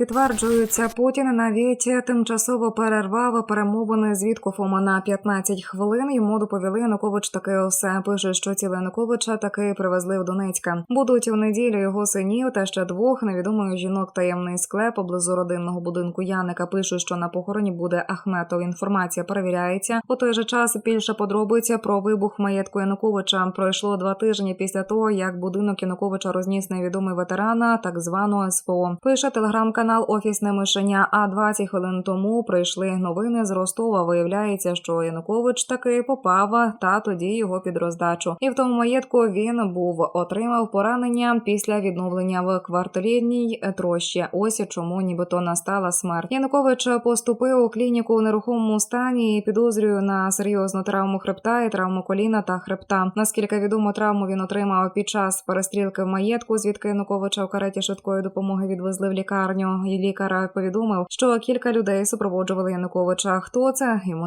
Підтверджується, Путін навіть тимчасово перервав перемовини з Віткофом на 15 хвилин. Йому доповіли Янукович таки все. Пише, що тіло Януковича таки привезли в Донецька. Будуть у неділю його синів та ще двох невідомих жінок. Таємний склеп поблизу родинного будинку Яника. Пише, що на похороні буде Ахметов. Інформація перевіряється. У той же час більше подробиць про вибух маєтку Януковича. Пройшло два тижні після того, як будинок Януковича розніс невідомий ветерана, так званого СПО. Пише телеграм-канал Офісне мишеня. А 20 хвилин тому прийшли новини з Ростова. Виявляється, що Янукович таки попав, та тоді його під роздачу. І в тому маєтку він був отримав поранення після відновлення в квартирній трощі. Ось чому нібито настала смерть. Янукович поступив у клініку у нерухомому стані і підозрює на серйозну травму хребта і травму коліна та хребта. Наскільки відомо, травму він отримав під час перестрілки в маєтку, звідки Януковича в кареті швидкої допомоги відвезли в лікарню. Лікар повідомив, що кілька людей супроводжували Януковича. Хто це йому